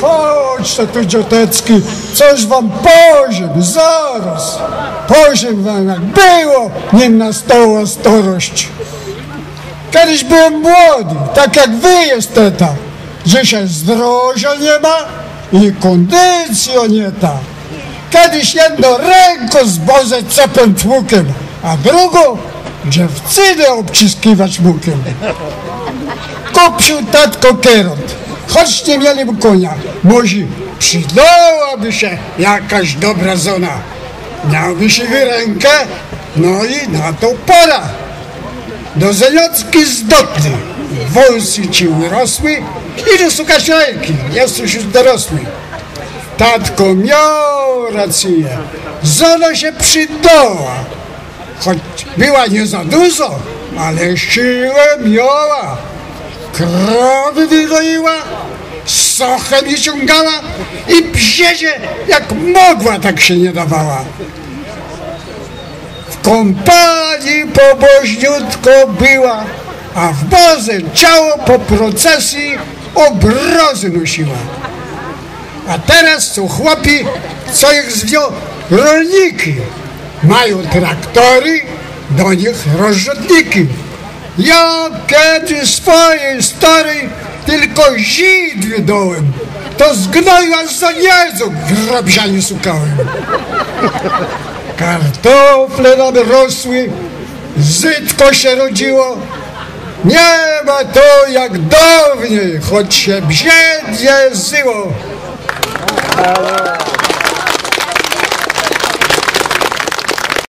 Chodźcie tu, dziotecki, coś wam poziem, zaraz. Poziem wam jak było, nim nastała starość. Kiedyś byłem młody, tak jak wy jesteście. Dzisiaj zdrowia nie ma i kondycja nie ta. Kiedyś jedno ręko zbozę cepem tłukiem, a drugą dziewczynę obciskiwać mukiem. Kupił tatko kieront, choć nie mieli konia. Może przydałaby się jakaś dobra zona. Miałby się rękę, no i na to pora. Do zeniocki zdotny, wąsy ci urosły i do szukać ręki, jesteś już dorosły. Tatko miał rację, zona się przydała, choć była nie za dużo, ale siłę miała. Krowy wygoiła, sochę mi ciągała i bziezie jak mogła tak się nie dawała. W kompanii pobożniutko była, a w bazę ciało po procesji obrazy nosiła. A teraz są chłopi, co ich zwią rolniki. Mają traktory, do nich rozrzutniki. Ja kiedy swojej starej tylko żidły dołem, to z gnoju aż za grabzianie szukałem. Kartofle nam rosły, zytko się rodziło. Nie ma to jak dawniej, choć się brzydnie zyło.